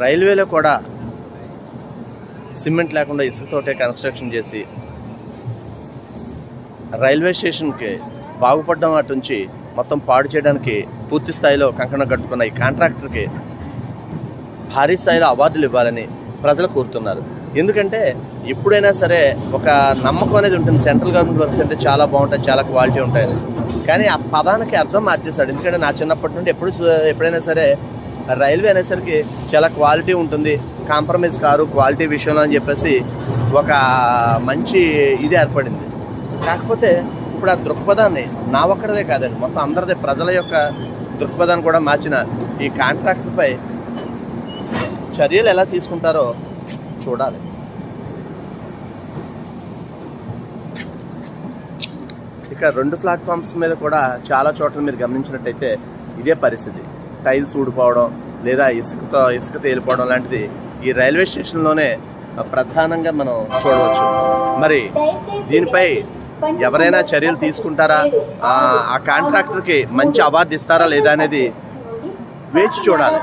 రైల్వేలో కూడా సిమెంట్ లేకుండా ఇసుకతోటే కన్స్ట్రక్షన్ చేసి రైల్వే స్టేషన్కి బాగుపడడం అటు నుంచి మొత్తం పాడు చేయడానికి పూర్తి స్థాయిలో కంకణం కట్టుకున్న ఈ కాంట్రాక్టర్కి భారీ స్థాయిలో అవార్డులు ఇవ్వాలని ప్రజలు కోరుతున్నారు. ఎందుకంటే ఎప్పుడైనా సరే ఒక నమ్మకం అనేది ఉంటుంది. సెంట్రల్ గవర్నమెంట్ వర్క్స్ అంటే చాలా బాగుంటాయి చాలా క్వాలిటీ ఉంటాయని. కానీ ఆ పదానికి అర్థం మార్చేశాడు. ఎందుకంటే నా చిన్నప్పటి నుండి ఎప్పుడు చూ- ఎప్పుడైనా సరే రైల్వే అనేసరికి చాలా క్వాలిటీ ఉంటుంది. కాంప్రమైజ్ కారు క్వాలిటీ విషయంలో అని చెప్పేసి ఒక మంచి ఇది ఏర్పడింది. కాకపోతే ఇప్పుడు ఆ దృక్పథాన్ని నా ఒక్కడదే కాదండి మొత్తం అందరిదే ప్రజల యొక్క దృక్పథాన్ని కూడా మార్చిన ఈ కాంట్రాక్టుపై చర్యలు ఎలా తీసుకుంటారో చూడాలి. ఇక రెండు ప్లాట్ఫామ్స్ మీద కూడా చాలా చోట్ల మీరు గమనించినట్టయితే ఇదే పరిస్థితి. టైల్స్ ఊడిపోవడం లేదా ఇసుకతో ఇసుక తేలిపోవడం లాంటిది ఈ రైల్వే స్టేషన్లోనే ప్రధానంగా మనం చూడవచ్చు. మరి దీనిపై ఎవరైనా చర్యలు తీసుకుంటారా? ఆ కాంట్రాక్టర్కి మంచి అవార్డు ఇస్తారా లేదా అనేది వేచి చూడాలి.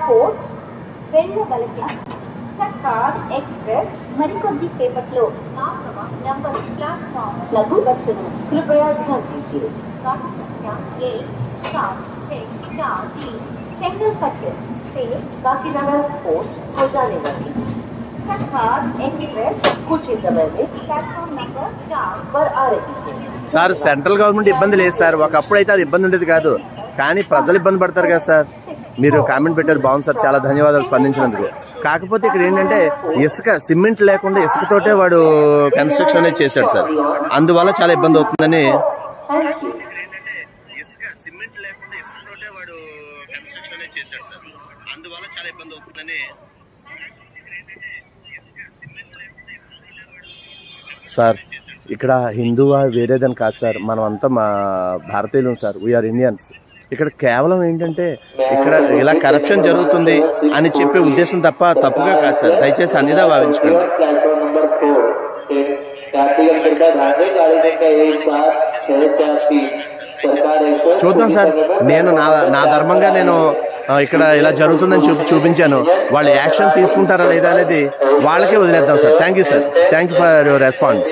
కృపయా సార్ సెంట్రల్ గవర్నమెంట్ ఇబ్బంది లేదు సార్. ఒకప్పుడు అయితే అది ఇబ్బంది ఉండేది కాదు. కానీ ప్రజలు ఇబ్బంది పడతారు కదా సార్. మీరు కామెంట్ పెట్టారు బాగుంది సార్. చాలా ధన్యవాదాలు స్పందించినందుకు. కాకపోతే ఇక్కడ ఏంటంటే ఇసుక సిమెంట్ లేకుండా ఇసుకతోటే వాడు కన్స్ట్రక్షన్ అనేది చేశాడు సార్. అందువల్ల చాలా ఇబ్బంది అవుతుందని ఇసుక సిమెంట్ లేకుండా వాడు కన్స్ట్రక్షన్ చేశాడు సార్. అందువల్ల చాలా ఇబ్బంది అవుతుందని సార్ ఇక్కడ హిందువా వేరేదని కాదు సార్. మనం అంతా మా భారతీయులు సార్. వీఆర్ ఇండియన్స్ ఇక్కడ కేవలం ఏంటంటే ఇక్కడ ఇలా కరప్షన్ జరుగుతుంది అని చెప్పే ఉద్దేశం తప్ప తప్పుగా కాదు సార్. దయచేసి అన్నిదా భావించుకోండి. చూద్దాం సార్. నేను నా నా ధర్మంగా నేను ఇక్కడ ఇలా జరుగుతుందని చూపి చూపించాను. వాళ్ళు యాక్షన్ తీసుకుంటారా లేదా అనేది వాళ్ళకే వదిలేద్దాం sir. Thank you sir thank you for your response